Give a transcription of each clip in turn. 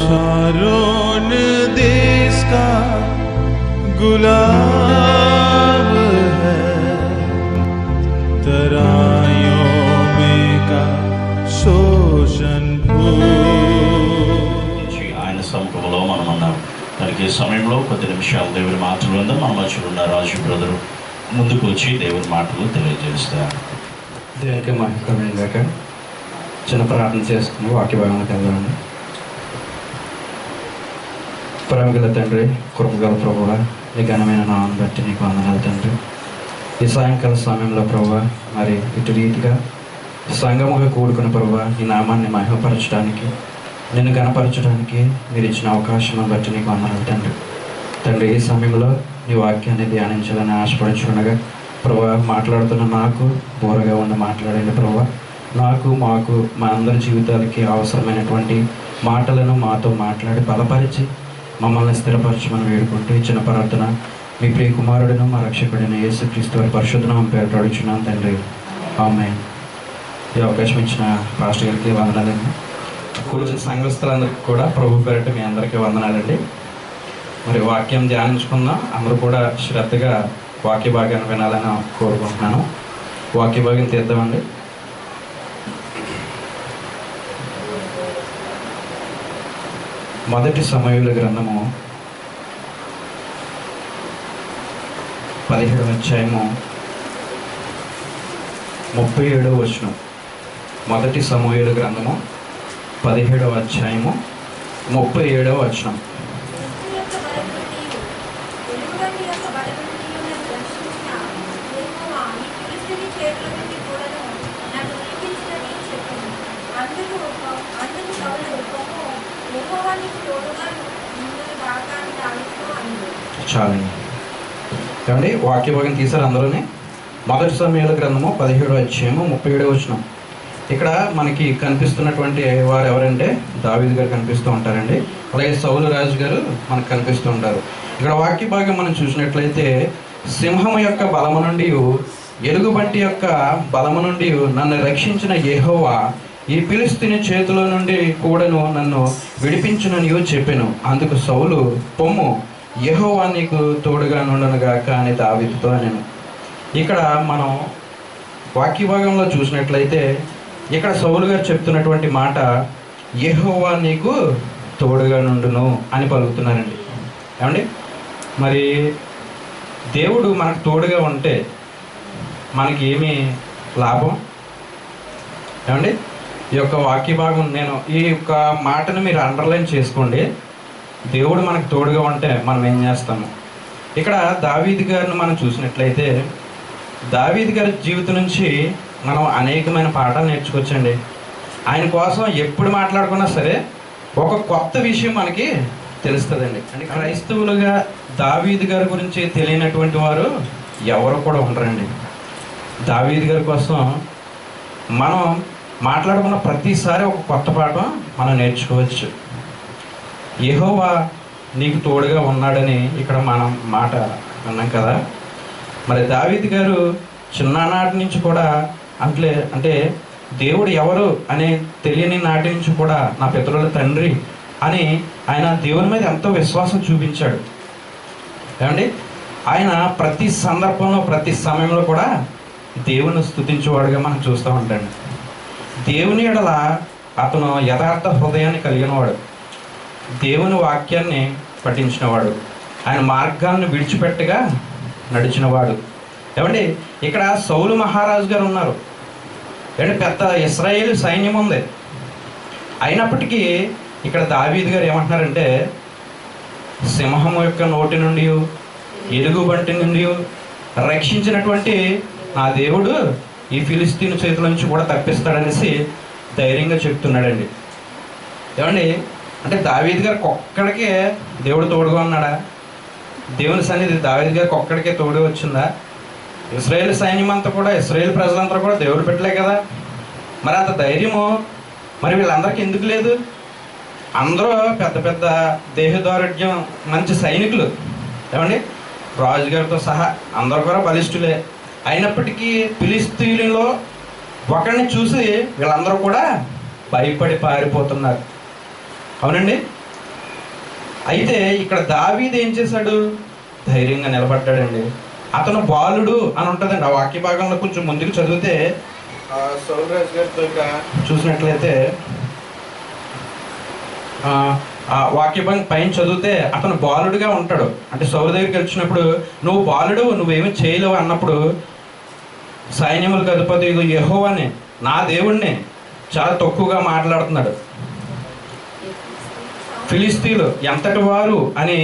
Sharon देश का गुलाब है तराइयों में का शोषण भूल నుంచి ఆయన సముఖంలో మనం ఉన్నాం దానికి ఈ సమయంలో కొద్ది నిమిషాలు దేవుని మాటలు ఉందా మన మధ్యలో ఉన్న రాజు బ్రదరు ముందుకు వచ్చి దేవుని మాటలు తెలియజేస్తారు దేవునికి మహిమకరమైన గాక చిన్న ప్రార్థన చేసుకుని వాక్య భాగంలోకి వెళ్దామండి ప్రేమగల తండ్రి కృపగల ప్రభువ ఈ ఘనమైన నామం బట్టి నీకు వందనాలు తండ్రి. ఈ సాయంకాల సమయంలో ప్రభు మరి ఇటు రీతిగా సంగముగా కూడుకున్న ప్రభు ఈ నామాన్ని మహిమపరచడానికి నిన్ను గణపరచడానికి మీరు ఇచ్చిన అవకాశం బట్టి నీకు వందనాలు తండ్రి. తండ్రి ఈ సమయంలో నీ వాక్యాన్ని ధ్యానించాలని ఆశపడుచుండగా ప్రభా మాట్లాడుతున్న నాకు బోరగా ఉన్న మాట్లాడండి ప్రభా నాకు మాకు మా అందరి జీవితాలకి అవసరమైనటువంటి మాటలను మాతో మాట్లాడి బలపరిచి మమ్మల్ని స్థిరపరచమని వేడుకుంటూ ఇచ్చిన ప్రార్థన మీ ప్రియ కుమారుడును మా రక్షకుడైన యేసుక్రీస్తు వారి పరిశుద్ధనామం పేరు అడుగుచున్నాను తండ్రి. ఆమె ఈ అవకాశం ఇచ్చిన పాస్టర్ గారికి వందనాలండి. కూర్చున్న సంఘస్థులందరికీ కూడా ప్రభు పేరట మీ అందరికీ వందనాలండి. మరి వాక్యం ధ్యానించుకుందాం. అందరూ కూడా శ్రద్ధగా వాక్య భాగాన్ని వినాలని కోరుకుంటున్నాను. వాక్య భాగం తీద్దామండి. మొదటి సమయుల గ్రంథము పదిహేడు అధ్యాయము ముప్పై ఏడవ వచనం. మొదటి సమూహల గ్రంథము పదిహేడవ అధ్యాయము ముప్పై ఏడవ వచనం. అందుకు అందుకు చాలండి. ఏమండి? వాక్య భాగం తీశారు అందరూనే. మొదటి సమయాల గ్రంథము పదిహేడు అధ్యాయము ముప్పై ఏడవ వచ్చిన ఇక్కడ మనకి కనిపిస్తున్నటువంటి వారు ఎవరంటే? దావీద్ గారు కనిపిస్తూ ఉంటారండి. అలాగే సౌలు రాజు గారు మనకు కనిపిస్తూ ఉంటారు. ఇక్కడ వాక్య భాగం మనం చూసినట్లయితే సింహం యొక్క బలము నుండి ఎలుగుబంటి యొక్క బలము నుండి నన్ను రక్షించిన యెహోవా ఈ పిలిస్తుని చేతిలో నుండి కూడాను నన్ను విడిపించునని చెప్పాను. అందుకు సౌలు పొమ్ము యహోవా నీకు తోడుగా నుండనుగాక అని దావితో నేను ఇక్కడ మనం వాక్య భాగంలో చూసినట్లయితే ఇక్కడ సౌలు గారు చెప్తున్నటువంటి మాట యహోవా నీకు తోడుగా నుండును అని పలుకుతున్నారండి. ఏమండి? మరి దేవుడు మనకు తోడుగా ఉంటే మనకి ఏమి లాభం? ఏమండి? ఈ యొక్క వాక్య భాగం నేను ఈ యొక్క మాటను మీరు అండర్లైన్ చేసుకోండి. దేవుడు మనకు తోడుగా ఉంటే మనం ఏం చేస్తాము? ఇక్కడ దావీద్ గారిని మనం చూసినట్లయితే దావీద్ గారి జీవితం నుంచి మనం అనేకమైన పాఠాలు నేర్చుకోవచ్చండి. ఆయన కోసం ఎప్పుడు మాట్లాడుకున్నా సరే ఒక కొత్త విషయం మనకి తెలుస్తుందండి. అంటే క్రైస్తవులుగా దావీద్ గారి గురించి తెలియనటువంటి వారు ఎవరు కూడా ఉండరండి. దావీద్ గారి కోసం మనం మాట్లాడుకున్న ప్రతిసారి ఒక కొత్త పాఠం మనం నేర్చుకోవచ్చు. ఏహోవా నీకు తోడుగా ఉన్నాడని ఇక్కడ మనం మాట అన్నాం కదా. మరి దావీద్ గారు చిన్ననాటి నుంచి కూడా అంటే అంటే దేవుడు ఎవరు అనే తెలియని నాటి నుంచి కూడా నా పితరుల తండ్రి అని ఆయన దేవుని మీద ఎంతో విశ్వాసం చూపించాడు. ఏమండి? ఆయన ప్రతి సందర్భంలో ప్రతి సమయంలో కూడా దేవుని స్థుతించేవాడుగా మనం చూస్తూ ఉంటాడు. దేవుని ఎడల అతను యథార్థ హృదయాన్ని కలిగినవాడు. దేవుని వాక్యాన్ని పఠించినవాడు. ఆయన మార్గాన్ని విడిచిపెట్టగా నడిచినవాడు. ఏమండి? ఇక్కడ సౌలు మహారాజు గారు ఉన్నారు. అంటే పెద్ద ఇస్రాయేల్ సైన్యం ఉంది. అయినప్పటికీ ఇక్కడ దావీద్ గారు ఏమంటున్నారంటే సింహం యొక్క నోటి నుండి ఎలుగుబంటి నుండి రక్షించినటువంటి నా దేవుడు ఈ ఫిలిస్తీన్ చేతుల నుంచి కూడా తప్పిస్తాడనేసి ధైర్యంగా చెప్తున్నాడండి. ఏమండి? అంటే దావేద్ గారికి ఒక్కడికే దేవుడు తోడుగా ఉన్నాడా? దేవుని సన్నిధి దావీద్ గారికి ఒక్కడికే తోడు వచ్చిందా? ఇస్రాయేల్ సైన్యం అంతా కూడా ఇస్రాయేల్ ప్రజలంతా కూడా దేవుడు పెట్టలే కదా? మరి అంత ధైర్యము? మరి వీళ్ళందరికీ ఎందుకు లేదు? అందరూ పెద్ద పెద్ద దేహదారుఢ్యం మంచి సైనికులు. ఏమండి? రాజుగారితో సహా అందరూ కూడా బలిష్ఠులే. అయినప్పటికీ ఫిలిస్తీన్లో ఒకరిని చూసి వీళ్ళందరూ కూడా భయపడి పారిపోతున్నారు. అవునండి? అయితే ఇక్కడ దావీదు ఏం చేశాడు? ధైర్యంగా నిలబడ్డాడండి. అతను బాలుడు అని ఉంటుందండి. ఆ వాక్య భాగంలో కొంచెం ముందుకు చదివితే ఆ, సౌలు రాజు గారితో చూసినట్లయితే ఆ, ఆ వాక్య భాగం పైన చదివితే అతను బాలుడుగా ఉంటాడు. అంటే సౌలు దగ్గరికి వచ్చినప్పుడు నువ్వు బాలుడు నువ్వేమీ చేయలేవు అన్నప్పుడు సైన్యములకు అధిపతి యెహోవాని నా దేవుణ్ణి. చాలా తక్కువగా మాట్లాడుతున్నాడు. ఫిలిస్తీన్లు ఎంతటి వారు అని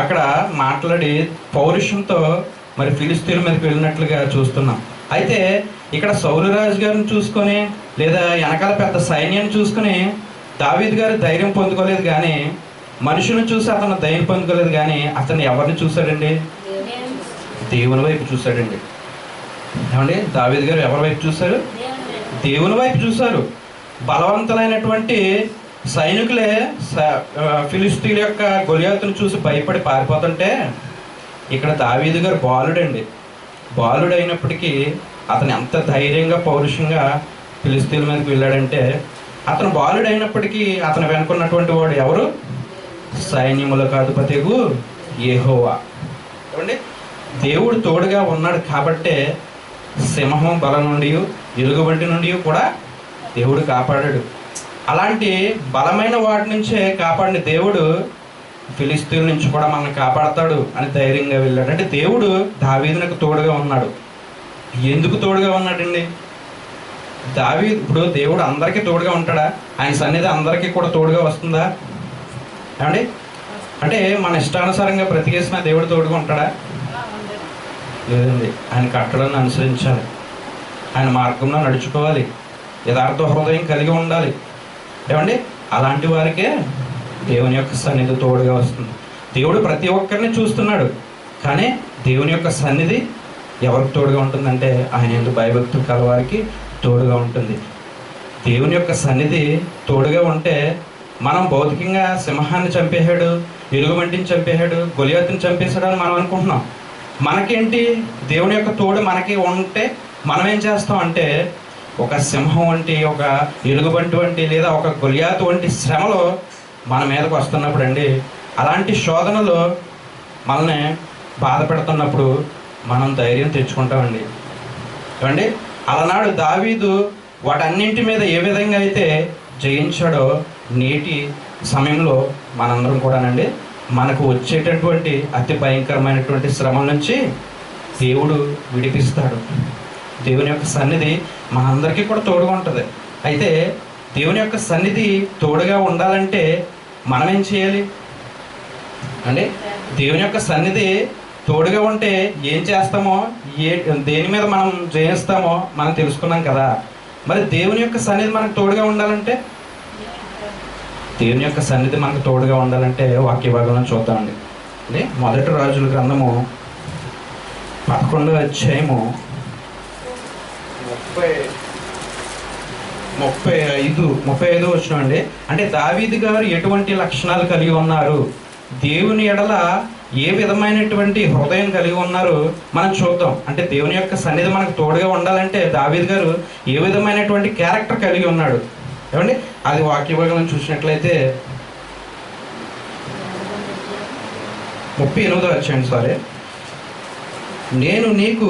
అక్కడ మాట్లాడి పౌరుషంతో మరి ఫిలిస్తీన్ల మీదకి వెళ్ళినట్లుగా చూస్తున్నాం. అయితే ఇక్కడ సౌరరాజు గారిని చూసుకొని లేదా వెనకాల పెద్ద సైన్యాన్ని చూసుకొని దావీద్ గారు ధైర్యం పొందుకోలేదు కానీ మనుషులను చూసి అతను ధైర్యం పొందుకోలేదు కానీ అతను ఎవరిని చూశాడండి? దేవుని వైపు చూశాడండి. ఏమండి? దావీద్ గారు ఎవరి వైపు చూశారు? దేవుని వైపు చూశారు. బలవంతులైనటువంటి సైనికులే స- యొక్క గొలియాతును చూసి భయపడి పారిపోతుంటే ఇక్కడ దావీదు గారు బాలుడండి. బాలుడు అయినప్పటికీ అతను ఎంత ధైర్యంగా పౌరుషంగా ఫిలిస్తీన్ల మీదకి వెళ్ళాడంటే అతను బాలుడు అయినప్పటికీ అతను వెనుకున్నటువంటి వాడు ఎవరు? సైన్యములకు అధిపతిగు ఏహోవా ఏమండి? దేవుడు తోడుగా ఉన్నాడు కాబట్టే సింహం బల నుండి ఎలుగుబంటి నుండి కూడా దేవుడు కాపాడాడు. అలాంటి బలమైన వాటి నుంచే కాపాడిన దేవుడు ఫిలిస్తీన్ నుంచి కూడా మనల్ని కాపాడతాడు అని ధైర్యంగా వెళ్ళాడు. అంటే దేవుడు దావీదునకు తోడుగా ఉన్నాడు. ఎందుకు తోడుగా ఉన్నాడండి? దావీ ఇప్పుడు దేవుడు అందరికీ తోడుగా ఉంటాడా? ఆయన సన్నిధి అందరికీ కూడా తోడుగా వస్తుందా? ఏమండి? అంటే మన ఇష్టానుసారంగా బ్రతికేసిన దేవుడు తోడుగా ఉంటాడా? లేదండి. ఆయన కట్టడాన్ని అనుసరించాలి. ఆయన మార్గంలో నడుచుకోవాలి. యథార్థ హృదయం కలిగి ఉండాలి. ఏమండి? అలాంటి వారికే దేవుని యొక్క సన్నిధి తోడుగా వస్తుంది. దేవుడు ప్రతి ఒక్కరిని చూస్తున్నాడు. కానీ దేవుని యొక్క సన్నిధి ఎవరికి తోడుగా ఉంటుందంటే ఆయన ఎందుకు భయభక్తులు కలవారికి తోడుగా ఉంటుంది. దేవుని యొక్క సన్నిధి తోడుగా ఉంటే మనం భౌతికంగా సింహాన్ని చంపేశాడు ఎలుగుబంటిని చంపేశాడు గొలియాతిని చంపేశాడు అని మనం అనుకుంటున్నాం. మనకేంటి? దేవుని యొక్క తోడు మనకి ఉంటే మనం ఏం చేస్తాం అంటే ఒక సింహం వంటి ఒక ఎలుగుబంటి వంటి లేదా ఒక గొలియాతు వంటి శ్రమలో మన మీదకు వస్తున్నప్పుడు అండి అలాంటి శోధనలో మనల్ని బాధ పెడుతున్నప్పుడు మనం ధైర్యం తెచ్చుకుంటామండి. ఏమండి? అలనాడు దావీదు వాటన్నింటి మీద ఏ విధంగా అయితే జయించాడో నేటి సమయంలో మనందరం కూడానండి మనకు వచ్చేటటువంటి అతి భయంకరమైనటువంటి శ్రమ నుంచి దేవుడు విడిపిస్తాడు. దేవుని యొక్క సన్నిధి మనందరికీ కూడా తోడుగా ఉంటుంది. అయితే దేవుని యొక్క సన్నిధి తోడుగా ఉండాలంటే మనం ఏం చేయాలి? అంటే దేవుని యొక్క సన్నిధి తోడుగా ఉంటే ఏం చేస్తామో ఏ దేని మీద మనం జయిస్తామో మనం తెలుసుకున్నాం కదా. మరి దేవుని యొక్క సన్నిధి మనకు తోడుగా ఉండాలంటే దేవుని యొక్క సన్నిధి మనకు తోడుగా ఉండాలంటే వాక్య భాగంలో చూద్దామండి. అంటే మొదటి రాజుల గ్రంథము పదకొండో అధ్యాయము ముప్పై ముప్పై ఐదు ముప్పై ఐదు వచ్చినండి అంటే దావీది గారు ఎటువంటి లక్షణాలు కలిగి ఉన్నారు? దేవుని ఎడల ఏ విధమైనటువంటి హృదయం కలిగి ఉన్నారు? మనం చూద్దాం. అంటే దేవుని యొక్క సన్నిధి మనకు తోడుగా ఉండాలంటే దావీద్ గారు ఏ విధమైనటువంటి క్యారెక్టర్ కలిగి ఉన్నాడు? ఏమండి? అది వాక్య భాగం చూసినట్లయితే ముప్పై ఎనిమిదో వచ్చాయండి సారీ. నేను నీకు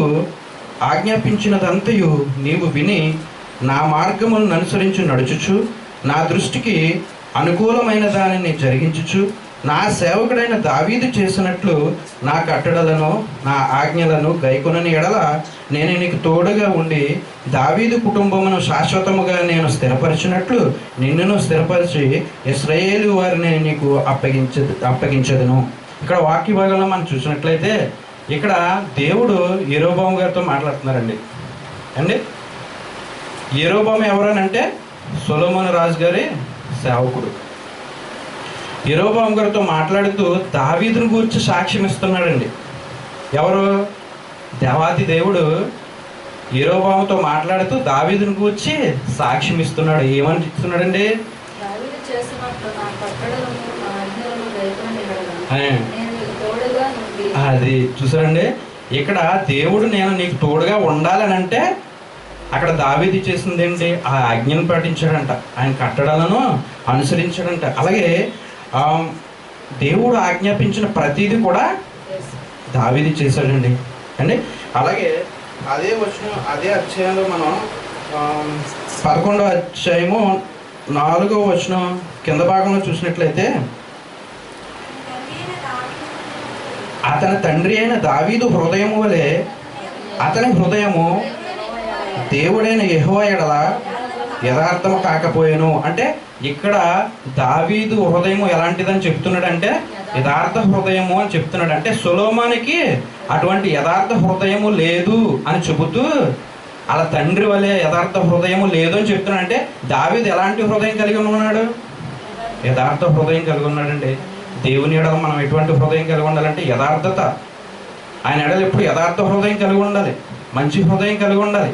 ఆజ్ఞాపించినదంతయు నీవు విని నా మార్గములను అనుసరించి నడుచుచు నా దృష్టికి అనుకూలమైన దానిని జరిగించుచు నా సేవకుడైన దావీదు చేసినట్లు నా కట్టడలను నా ఆజ్ఞలను గైకొనని ఎడల నేను నీకు తోడుగా ఉండి దావీదు కుటుంబమును శాశ్వతముగా నేను స్థిరపరిచినట్లు నిన్నును స్థిరపరిచి ఇస్రాయేలు వారిని నీకు అప్పగించ అప్పగించదును. ఇక్కడ వాక్య భాగంలో మనం చూసినట్లయితే ఇక్కడ దేవుడు ఏరోబాము గారితో మాట్లాడుతున్నారండి. అండి? ఏరోబాము ఎవరనంటే సొలోమోన్ రాజు గారి సేవకుడు. ఎరోబాము గారితో మాట్లాడుతూ దావీదుని గురించి సాక్ష్యం ఇస్తున్నాడండి ఎవరు? దేవాది దేవుడు ఎరోబాముతో మాట్లాడుతూ దావీదుని గురించి సాక్ష్యం ఇస్తున్నాడు ఏమని ఇస్తున్నాడండి నుండి అది చూసారండి? ఇక్కడ దేవుడు నేను నీకు తోడుగా ఉండాలని అంటే అక్కడ దావీది చేసింది ఏంటి ఆ ఆజ్ఞను పాటించాడంట. ఆయన కట్టడాలను అనుసరించాడంట. అలాగే దేవుడు ఆజ్ఞాపించిన ప్రతిదీ కూడా దావిది చేశాడండి. అండి? అలాగే అదే వచ్చిన అదే అధ్యాయంలో మనం పదకొండో అధ్యాయము నాలుగో వచనం కింద భాగంలో చూసినట్లయితే అతని తండ్రి అయిన దావీదు హృదయము వలె అతని హృదయము దేవుడైన యెహోవా యథార్థం యథార్థము కాకపోయాను. అంటే ఇక్కడ దావీదు హృదయం ఎలాంటిదని చెప్తున్నాడంటే యథార్థ హృదయము అని చెప్తున్నాడు. అంటే సులోమానికి అటువంటి యథార్థ హృదయము లేదు అని చెబుతూ అలా తండ్రి వలె యథార్థ హృదయము లేదు అని చెప్తున్నాడు. అంటే దావీదు ఎలాంటి హృదయం కలిగి ఉన్నాడు? యథార్థ హృదయం కలిగి ఉన్నాడండి. దేవుని ఎడల మనం ఎటువంటి హృదయం కలిగి ఉండాలంటే యథార్థత. ఆయన ఎడలు ఎప్పుడు యథార్థ హృదయం కలిగి ఉండాలి. మంచి హృదయం కలిగి ఉండాలి.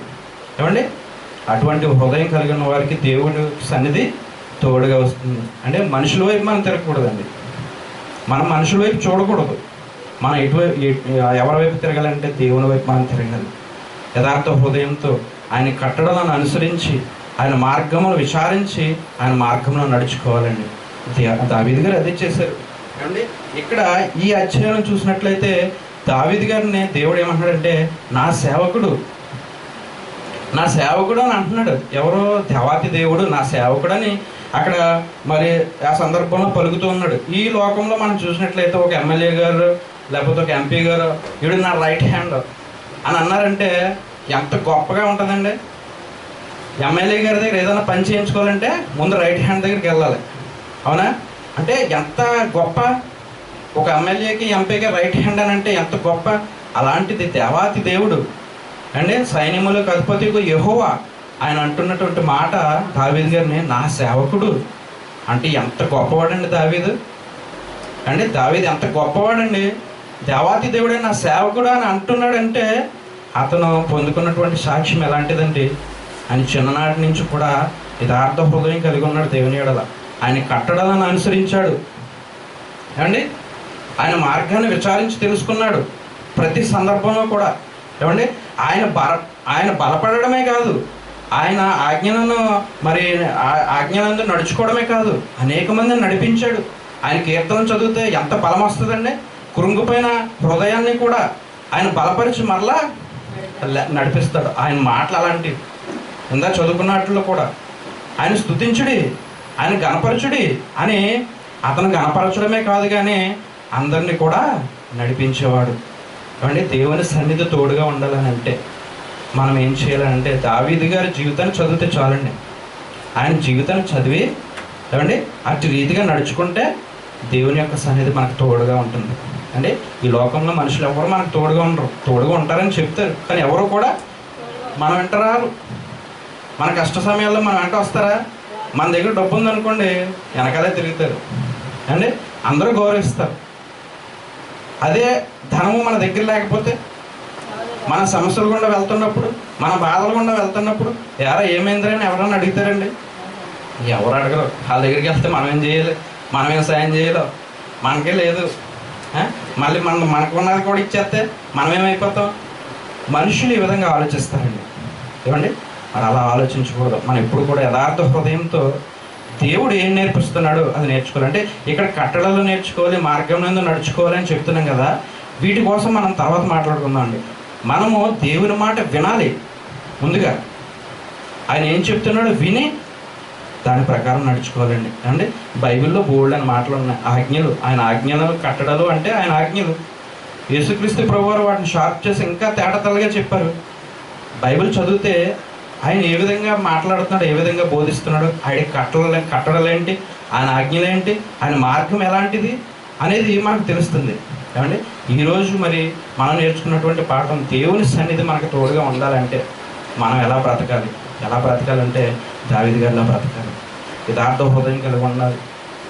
ఏమండి? అటువంటి హృదయం కలిగిన వారికి దేవుడి సన్నిధి తోడుగా వస్తుంది. అంటే మనుషుల వైపు మనం తిరగకూడదండి. మనం మనుషుల వైపు చూడకూడదు. మనం ఎటువైపు ఎవరి వైపు తిరగాలంటే దేవుని వైపు మనం తిరగాలి. యథార్థ హృదయంతో ఆయన కట్టడలను అనుసరించి ఆయన మార్గమును విచారించి ఆయన మార్గంలో నడుచుకోవాలండి. దావీది గారు అదే చేశారు. ఏమండి? ఇక్కడ ఈ అధ్యాయం చూసినట్లయితే దావీద్ గారిని దేవుడు ఏమంటాడంటే నా సేవకుడు నా సేవకుడు అని అంటున్నాడు. ఎవరో దేవాతి దేవుడు నా సేవకుడు అని అక్కడ మరి ఆ సందర్భంలో పలుకుతూ ఉన్నాడు. ఈ లోకంలో మనం చూసినట్లయితే ఒక ఎమ్మెల్యే గారు లేకపోతే ఒక ఎంపీ గారు వీడు నా రైట్ హ్యాండ్ అని అన్నారంటే ఎంత గొప్పగా ఉంటుందండి. ఎమ్మెల్యే గారి దగ్గర ఏదైనా పని చేయించుకోవాలంటే ముందు రైట్ హ్యాండ్ దగ్గరికి వెళ్ళాలి. అవునా? అంటే ఎంత గొప్ప ఒక ఎమ్మెల్యేకి ఎంపీకి రైట్ హ్యాండ్ అని అంటే ఎంత గొప్ప? అలాంటిది దేవాతి దేవుడు అండి సైన్యములకు అధిపతి యహోవా ఆయన అంటున్నటువంటి మాట దావీదు గారిని నా సేవకుడు. అంటే ఎంత గొప్పవాడండి దావీదు? అంటే దావీద్ ఎంత గొప్పవాడండి? దేవాతి దేవుడే నా సేవకుడు అని అంటున్నాడంటే అతను పొందుకున్నటువంటి సాక్ష్యం ఎలాంటిదండి? ఆయన చిన్ననాటి నుంచి కూడా యథార్థ హృదయం కలిగి ఉన్నాడు దేవుని ఎడల. ఆయన కట్టడాలను అనుసరించాడు. ఏమండి? ఆయన మార్గాన్ని విచారించి తెలుసుకున్నాడు. ప్రతి సందర్భంలో కూడా. ఏమండి? ఆయన బల ఆయన బలపడడమే కాదు. ఆయన ఆజ్ఞలను మరి ఆ- ఆజ్ఞలందు నడుచుకోవడమే కాదు. అనేక మందిని నడిపించాడు. ఆయన కీర్తన చదివితే ఎంత బలం వస్తుందండి కృంగిపోయిన హృదయాన్ని కూడా ఆయన బలపరిచి మరలా నడిపిస్తాడు. ఆయన మాటలు అలాంటివి ఇందా చదువుకున్నట్లు కూడా. ఆయన స్తుతించుడి ఆయన గణపరచుడి అని అతను గణపరచడమే కాదు కానీ అందరినీ కూడా నడిపించేవాడు. ఏమండి దేవుని సన్నిధి తోడుగా ఉండాలని అంటే మనం ఏం చేయాలంటే దావీది గారి జీవితాన్ని చదివితే చాలండి. ఆయన జీవితాన్ని చదివి ఏమండి అటు రీతిగా నడుచుకుంటే దేవుని యొక్క సన్నిధి మనకు తోడుగా ఉంటుంది. అంటే ఈ లోకంలో మనుషులు ఎవరు మనకు తోడుగా ఉండరు. తోడుగా ఉంటారని చెప్తారు కానీ ఎవరు కూడా మనం వెంట రారు. మన కష్ట సమయాల్లో మనం వెంట వస్తారా? మన దగ్గర డబ్బు ఉందనుకోండి వెనకాలే తిరుగుతారు. అండి అందరూ గౌరవిస్తారు. అదే ధనము మన దగ్గర లేకపోతే మన సమస్యలు గుండా వెళ్తున్నప్పుడు మన బాధల గుండా వెళ్తున్నప్పుడు ఎరా ఏమైందిరని ఎవరన్నా అడుగుతారండి? ఎవరు అడగరు. వాళ్ళ దగ్గరికి వెళ్తే మనం ఏం చేయాలి? మనం ఏం సాయం చేయాలో? మనకే లేదు. మళ్ళీ మన మనకు ఉన్నది కూడా ఇచ్చేస్తే మనం ఏమైపోతాం? మనుషులు ఈ విధంగా ఆలోచిస్తారండి. ఏమండి? మరి అలా ఆలోచించకూడదు. మనం ఎప్పుడు కూడా యథార్థ హృదయంతో దేవుడు ఏం నేర్పిస్తున్నాడు అది నేర్చుకోవాలి. అంటే ఇక్కడ కట్టడలు నేర్చుకోవాలి మార్గం నందు నడుచుకోవాలి అని చెప్తున్నాం కదా వీటి కోసం మనం తర్వాత మాట్లాడుకుందాం అండి. మనము దేవుని మాట వినాలి ముందుగా. ఆయన ఏం చెప్తున్నాడో? విని దాని ప్రకారం నడుచుకోవాలండి. అంటే బైబిల్లో బోల్డ్ అని మాటలు ఉన్నాయి. ఆజ్ఞలు. ఆయన ఆజ్ఞలు కట్టడాలు అంటే ఆయన ఆజ్ఞలు. యేసుక్రీస్తు ప్రభువారు వాటిని షార్ప్ చేసి ఇంకా తేటతలుగా చెప్పారు. బైబిల్ చదివితే ఆయన ఏ విధంగా మాట్లాడుతున్నాడు ఏ విధంగా బోధిస్తున్నాడు ఆయన కట్టడలే కట్టడలేంటి ఆయన ఆజ్ఞలేంటి ఆయన మార్గం ఎలాంటిది అనేది మనకు తెలుస్తుంది. ఏమండి? ఈరోజు మరి మనం నేర్చుకున్నటువంటి పాఠం దేవుని సన్నిధి మనకు తోడుగా ఉండాలంటే మనం ఎలా బ్రతకాలి? ఎలా బ్రతకాలంటే దావిది గారిలా బ్రతకాలి. యథార్థ హృదయం కలిగి ఉండాలి.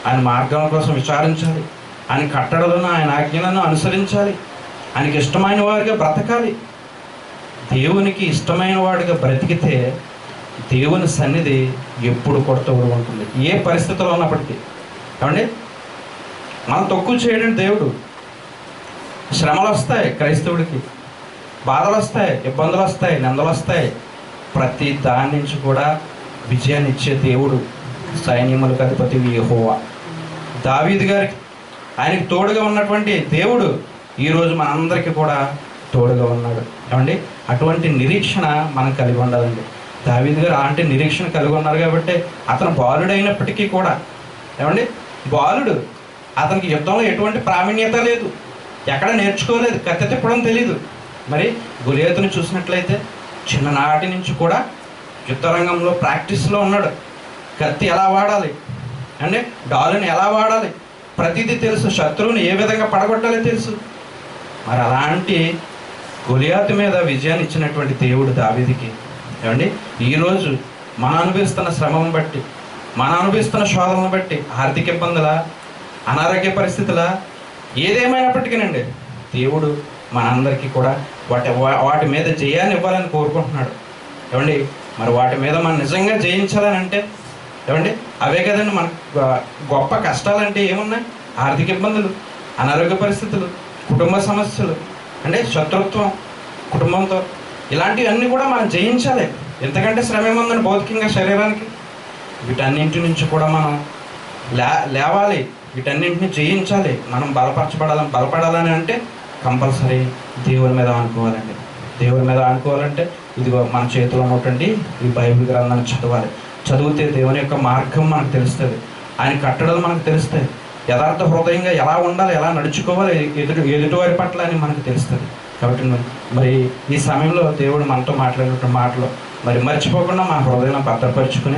ఆయన మార్గం కోసం విచారించాలి. ఆయన కట్టడలను ఆయన ఆజ్ఞలను అనుసరించాలి. ఆయనకి ఇష్టమైన వారిగా బ్రతకాలి. దేవునికి ఇష్టమైన వాడిగా బ్రతికితే దేవుని సన్నిధి ఎప్పుడు కొడుతూ ఉంటుంది. ఏ పరిస్థితిలో ఉన్నప్పటికీ. ఏమండి? మనం తక్కువ చేయడం దేవుడు. శ్రమలు వస్తాయి క్రైస్తవుడికి. బాధలు వస్తాయి ఇబ్బందులు వస్తాయి నిందలు వస్తాయి. ప్రతి దాని నుంచి కూడా విజయాన్ని ఇచ్చే దేవుడు సైన్యములకు అధిపతి యహోవా. దావీది గారికి ఆయనకి తోడుగా ఉన్నటువంటి దేవుడు ఈరోజు మనందరికీ కూడా తోడుగా ఉన్నాడు. ఏమండి? అటువంటి నిరీక్షణ మనం కలిగి ఉండాలండి. దావీద్ గారు అలాంటి నిరీక్షణ కలిగి ఉన్నారు కాబట్టి అతను బాలుడైనప్పటికీ కూడా ఏమండి? బాలుడు అతనికి యుద్ధంలో ఎటువంటి ప్రావీణ్యత లేదు. ఎక్కడ నేర్చుకోలేదు. కత్తి తిప్పడం తెలీదు. మరి గులేతుని చూసినట్లయితే చిన్ననాటి నుంచి కూడా యుద్ధరంగంలో ప్రాక్టీస్లో ఉన్నాడు. కత్తి ఎలా వాడాలి? అండి డాలుని ఎలా వాడాలి? ప్రతిదీ తెలుసు. శత్రువుని ఏ విధంగా పడగొట్టాలో తెలుసు. మరి అలాంటి గొలియాతు మీద విజయాన్ని ఇచ్చినటువంటి దేవుడు దావిదికి. ఏమండి? ఈరోజు మనం అనుభవిస్తున్న శ్రమం బట్టి మనం అనుభవిస్తున్న శోధనను బట్టి ఆర్థిక ఇబ్బందుల అనారోగ్య పరిస్థితుల ఏదేమైనప్పటికీనండి దేవుడు మనందరికీ కూడా వాటి వా- వాటి మీద జయాన్ని ఇవ్వాలని కోరుకుంటున్నాడు. ఏమండి? మరి వాటి మీద మనం నిజంగా జయించాలని అంటే ఏమండి? అవే కదండి మన గొప్ప కష్టాలంటే ఏమున్నాయి? ఆర్థిక ఇబ్బందులు అనారోగ్య పరిస్థితులు కుటుంబ సమస్యలు అంటే శత్రుత్వం కుటుంబంతో ఇలాంటివన్నీ కూడా మనం జయించాలి. ఎంతకంటే శ్రమ ఏముందని భౌతికంగా శరీరానికి? వీటన్నింటి నుంచి కూడా మనం లే లేవాలి. వీటన్నింటిని జయించాలి. మనం బలపరచబడాలి బలపడాలని అంటే కంపల్సరీ దేవుని మీద అనుకోవాలండి దేవుని మీద అనుకోవాలంటే ఇదిగో మన చేతిలో ఉన్నటువంటి ఈ బైబిల్ గ్రంథాన్ని చదవాలి. చదివితే దేవుని యొక్క మార్గం మనకు తెలుస్తుంది. ఆయన కట్టడలు మనకు తెలుస్తాయి. యథార్థ హృదయంగా ఎలా ఉండాలి ఎలా నడుచుకోవాలి ఎదుటి ఎదుటివారి పట్ల అని మనకు తెలుస్తుంది. కాబట్టి మరి- మరి ఈ సమయంలో దేవుడు మనతో మాట్లాడినటువంటి మాటలు మరి మర్చిపోకుండా మన హృదయం భద్రపరుచుకుని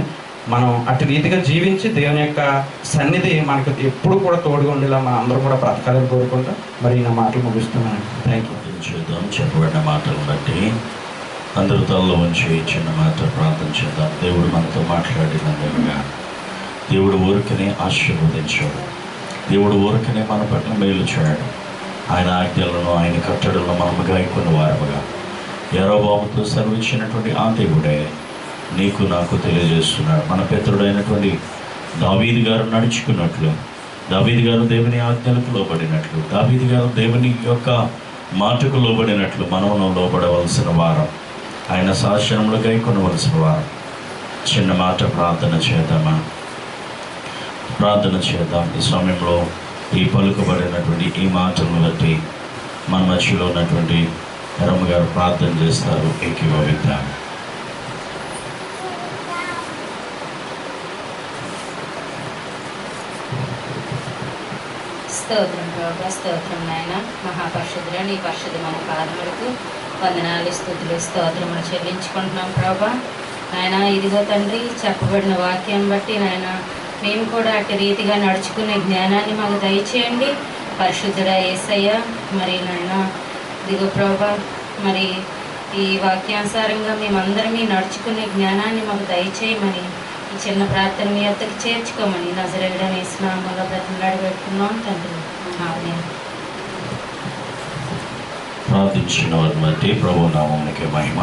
మనం అటు రీతిగా జీవించి దేవుని యొక్క సన్నిధి మనకు ఎప్పుడు కూడా తోడుగా ఉండేలా మనం అందరూ కూడా బ్రతకాలని కోరుకుంటా మరి నా మాటలు ముగిస్తున్నాను థ్యాంక్ యూ ప్రార్థన చేద్దాం చెప్పబడిన మాటలను బట్టి అందరూ తలలో ఉంచి చిన్న మాట ప్రార్థన చేద్దాం. దేవుడు మనతో మాట్లాడినందుగా దేవుడు ఊరికనే ఆశీర్వదించాడు. దేవుడు ఊరికనే మన పట్ల మేలు చేయడం ఆయన ఆజ్ఞలను ఆయన కట్టడలను మనము గాయకున్న వారముగా ఎరోబాబుతో సర్వించినటువంటి ఆ దేవుడే నీకు నాకు తెలియజేస్తున్నాడు. మన పితరుడైనటువంటి దావీది గారు నడుచుకున్నట్లు దావీది గారు దేవుని ఆజ్ఞలకు లోబడినట్లు దావీది గారు దేవుని యొక్క మాటకు లోబడినట్లు మనమును లోబడవలసిన వారం. ఆయన శాసనములు గైకొనవలసిన వారం. చిన్న మాట ప్రార్థన చేద్దామా? ప్రార్థన చేద్దాం. ఈ సమయంలో ఈ పలుకబడినటువంటి ఈ మాటలను బట్టి మన మధ్యలో ఉన్నటువంటి రమ్మ గారు ప్రార్థన చేస్తారు. ఏకీభవిద్దాం స్తోత్రం ప్రభా స్తోత్రం నాయన. మహాపరిషుద్ర నీ పరిశుద్ధమైన పాదములకు వందనాలు స్థుతులు స్తోత్రములు చెల్లించుకుంటున్నాం ప్రభా. నాయన ఇదిగో తండ్రి చెప్పబడిన వాక్యం బట్టి నాయన మేము కూడా అటు రీతిగా నడుచుకునే జ్ఞానాన్ని మాకు దయచేయండి. పరిశుద్ధుడ ఏసయ్య మరి నన్న ఇదిగో ప్రభా మరి ఈ వాక్యానుసారంగా మేమందరం నడుచుకునే జ్ఞానాన్ని మాకు దయచేయమని ఈ చిన్న ప్రార్థన మీ వద్దకు చేర్చుకోమని నజరగడని స్నామంలో బ్రతిమలాడి పెట్టుకున్నాం తండ్రి. ప్రార్థించిన వారిని బట్టి ప్రభు నామానికి మహిమ.